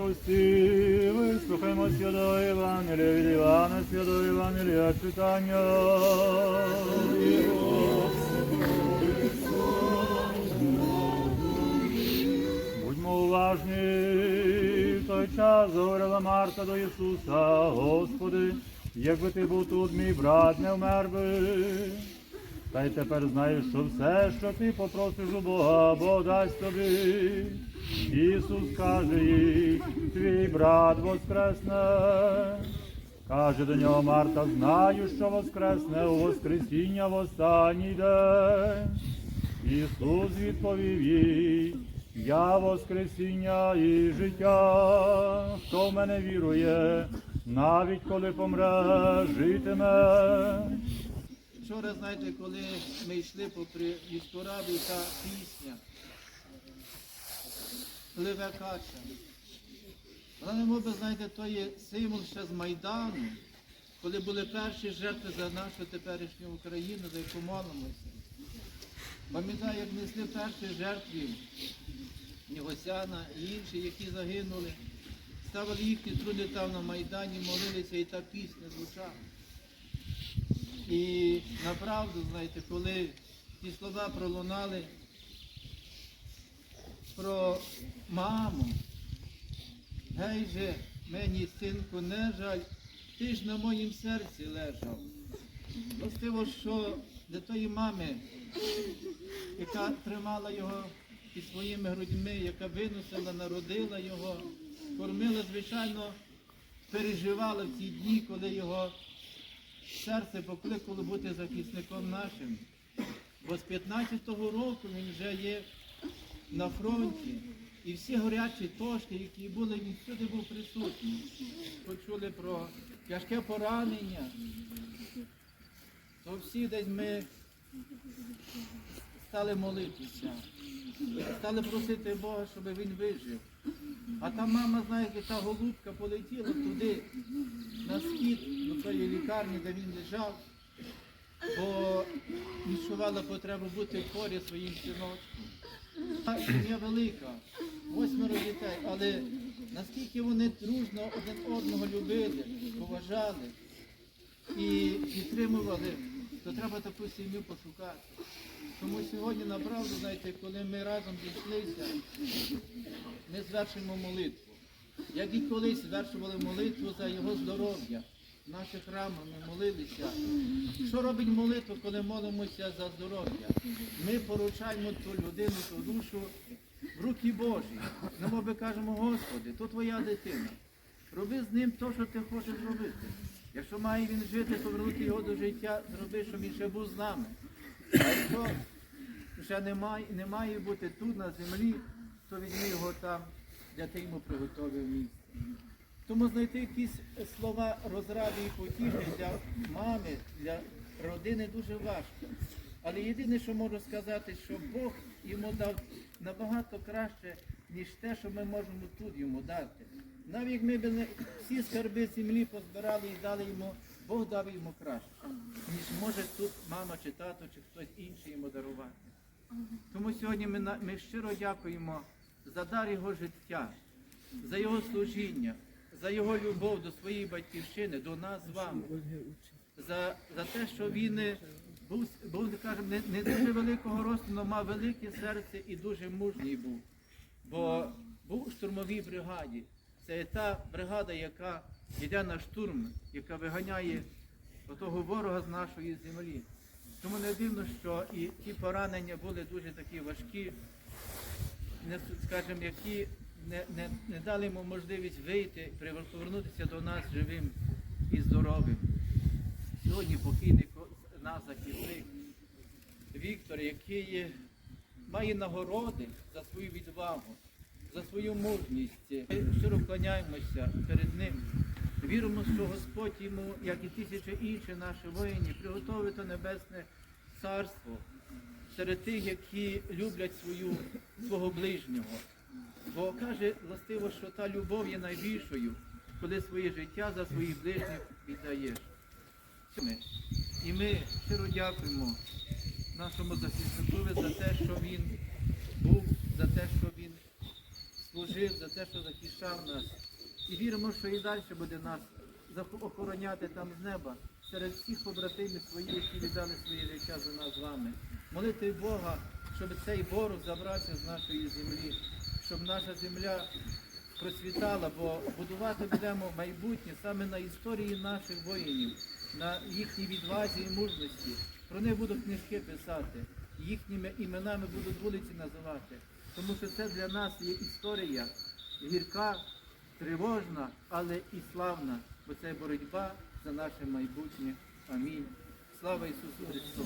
прости, вислухаймо святого Євангелія від Івана, святого Євангелія читання. В той говорила Марта до Ісуса, Господи, якби ти був тут, мій брат не вмер би. Та й тепер знаєш, що все, що ти попросиш у Бога, Бог дасть тобі. Ісус каже їй, твій брат воскресне. Каже до нього Марта, знаю, що воскресне у Воскресіння в останній день. Ісус відповів їй, я Воскресіння і життя, хто в мене вірує, навіть коли помре, житиме. Вчора, знаєте, коли ми йшли попри Віскораві, та пісня Пливе кача. Вона не би, знаєте, то є символ ще з Майдану, коли були перші жертви за нашу теперішню Україну, за яку молимося. Пам'ятаю, як несли перші жертви Нігосяна і інші, які загинули, ставили їхні труди там на Майдані, молилися, і та пісня звучала. І направду, знаєте, коли ті слова пролунали про маму, гей же мені, синку, не жаль, ти ж на моїм серці лежав. Властиво, що для тої мами, яка тримала його під своїми грудьми, яка виносила, народила його, кормила, звичайно, переживала в ті дні, коли його серце покликало бути захисником нашим. Бо з 15-го року він вже є на фронті. І всі горячі точки, які були, він всюди був присутній. Почули про тяжке поранення. То всі десь ми стали молитися, стали просити Бога, щоб він вижив. А та мама, знаєте, та голубка полетіла туди, на схід до тої лікарні, де він лежав, бо відчувала потребу бути поряд своїм синочком. Сім'я велика, восьмеро дітей, але наскільки вони дружно один одного любили, поважали і підтримували, то треба таку сім'ю пошукати. Тому сьогодні, направду, знаєте, коли ми разом зійшлися, ми звершуємо молитву. Як і колись звершували молитву за його здоров'я. В наших храмах ми молилися. Що робить молитва, коли молимося за здоров'я? Ми поручаємо ту людину, ту душу в руки Божі. Ми би кажемо, Господи, то твоя дитина. Роби з ним те, що ти хочеш зробити. Якщо має він жити, повернути його до життя, зроби, щоб він ще був з нами. А якщо вже немає, не має бути тут на землі, то візьми його там, де ти йому приготовив місце. Тому знайти якісь слова розради і потіхи для мами, для родини дуже важко. Але єдине, що можу сказати, що Бог йому дав набагато краще, ніж те, що ми можемо тут йому дати. Навіть як ми б не всі скарби землі позбирали і дали йому, Бог дав йому краще, ніж може тут мама чи тато, чи хтось інший йому дарувати. Тому сьогодні ми, ми щиро дякуємо за дар його життя, за його служіння. за його любов до своєї батьківщини, до нас з вами, за, за те, що він е, був, був скажімо, не, не дуже великого росту, але мав велике серце і дуже мужній був. Бо був у штурмовій бригаді. Це та бригада, яка йде на штурм, яка виганяє отого ворога з нашої землі. Тому не дивно, що і ті поранення були дуже такі важкі, не, скажімо, які не, не, не дали йому можливість вийти, повернутися до нас живим і здоровим. Сьогодні покійний ко- наш захисник Віктор, який має нагороди за свою відвагу, за свою мужність. Ми щиро вклоняємося перед ним. Віримо, що Господь йому, як і тисячі інших наших воїнів, приготовить то небесне царство серед тих, які люблять свою, свого ближнього. Бо каже властиво, що та любов є найбільшою, коли своє життя за своїх ближніх віддаєш. І ми щиро дякуємо нашому захисникові за те, що він був, за те, що він служив, за те, що захищав нас. І віримо, що і далі буде нас охороняти там з неба серед всіх побратимів своїх, які віддали своє життя за нас з вами. Молити Бога, щоб цей ворог забрався з нашої землі, щоб наша земля процвітала, бо будувати будемо майбутнє саме на історії наших воїнів, на їхній відвазі і мужності. Про них будуть книжки писати, їхніми іменами будуть вулиці називати. Тому що це для нас є історія гірка, тривожна, але і славна, бо це боротьба за наше майбутнє. Амінь. Слава Ісусу Христу!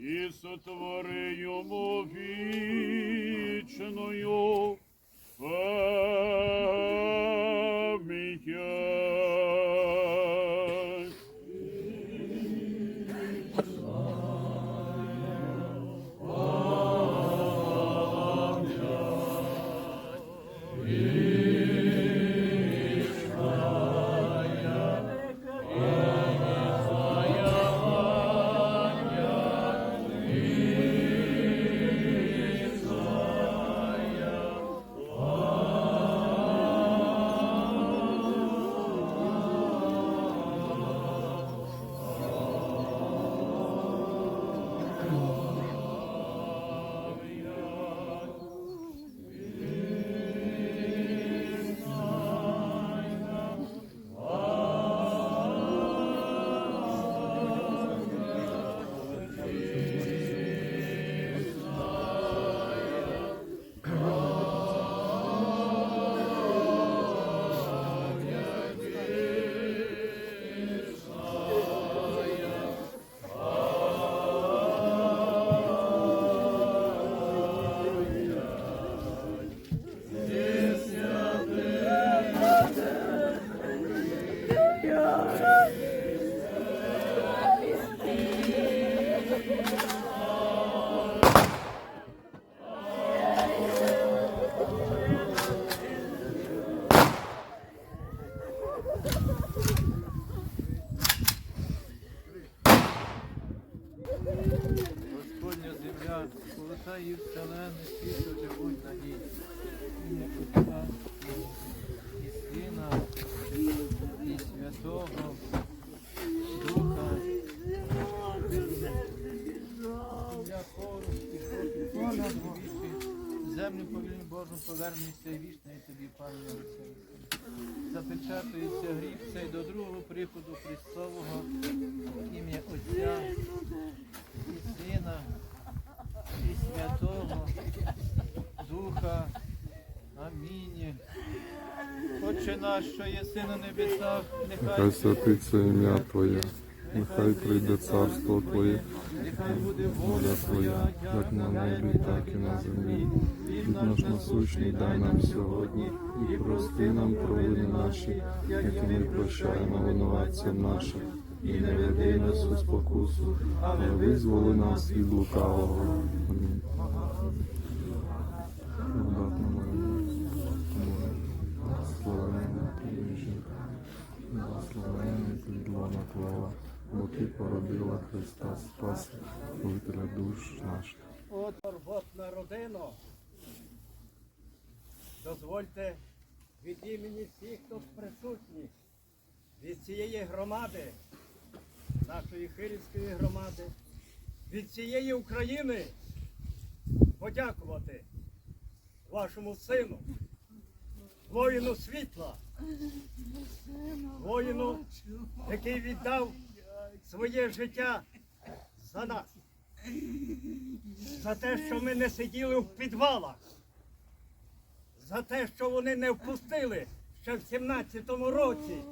І сотвори йому вічною повернешся вічне і тобі пам'ятається. Запечатується гріх цей до другого приходу Христового, ім'я Отця і Сина, і Святого Духа. Амінь. Отче наш, що єси на небесах, нехай святиться ім'я Твоє, нехай прийде царство Твоє, воля Твоя, як на небі, так і на землі. Хліб наш насущний дай нам сьогодні, і прости нам провини наші, як і ми прощаємо винуватцям нашим, і не веди нас у спокусу, але визволи нас від лукавого. Амінь. Благословенна ти жінка, благословенний плід лона Твого, бо Ти породила Христа Спаса, Повителя душ наших. От турботна родина. Дозвольте від імені всіх, хто присутній, від цієї громади, нашої Хирівської громади, від цієї України подякувати вашому сину, воїну світла, воїну, який віддав своє життя за нас за те, що ми не сиділи в підвалах, за те, що вони не впустили ще в 17-му році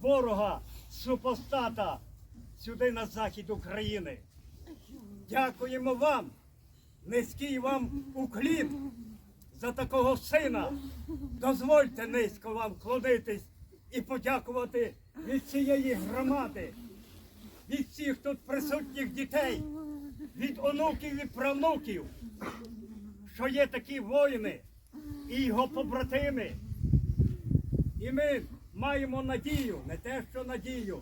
ворога супостата сюди на захід України. Дякуємо вам, низький вам уклін за такого сина. Дозвольте низько вам клонитись і подякувати від цієї громади, від всіх тут присутніх дітей від онуків і правнуків, що є такі воїни і його побратими. І ми маємо надію, не те, що надію,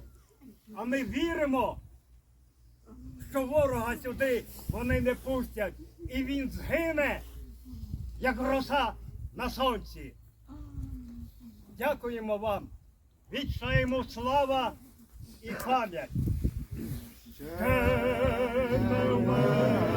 а ми віримо, що ворога сюди вони не пустять, і він згине, як роса на сонці. Дякуємо вам. Вічна йому слава і пам'ять. Turn the world.